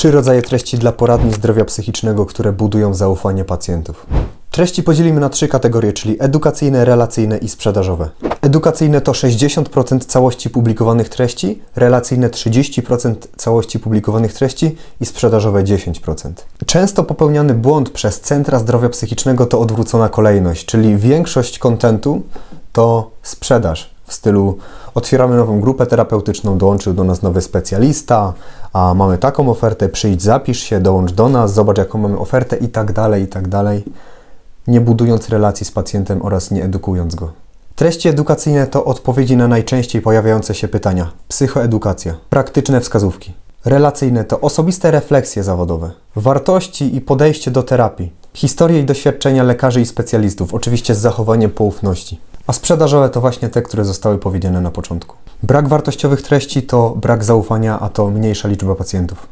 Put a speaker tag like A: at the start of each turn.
A: Trzy rodzaje treści dla poradni zdrowia psychicznego, które budują zaufanie pacjentów. Treści podzielimy na trzy kategorie, czyli edukacyjne, relacyjne i sprzedażowe. Edukacyjne to 60% całości publikowanych treści, relacyjne 30% całości publikowanych treści i sprzedażowe 10%. Często popełniany błąd przez centra zdrowia psychicznego to odwrócona kolejność, czyli większość kontentu to sprzedaż w stylu otwieramy nową grupę terapeutyczną, dołączył do nas nowy specjalista, a mamy taką ofertę, przyjdź, zapisz się, dołącz do nas, zobacz jaką mamy ofertę i tak dalej, i tak dalej, nie budując relacji z pacjentem oraz nie edukując go. Treści edukacyjne to odpowiedzi na najczęściej pojawiające się pytania. Psychoedukacja, praktyczne wskazówki. Relacyjne to osobiste refleksje zawodowe, wartości i podejście do terapii, historie i doświadczenia lekarzy i specjalistów, oczywiście z zachowaniem poufności. A sprzedażowe to właśnie te, które zostały powiedziane na początku. Brak wartościowych treści to brak zaufania, a to mniejsza liczba pacjentów.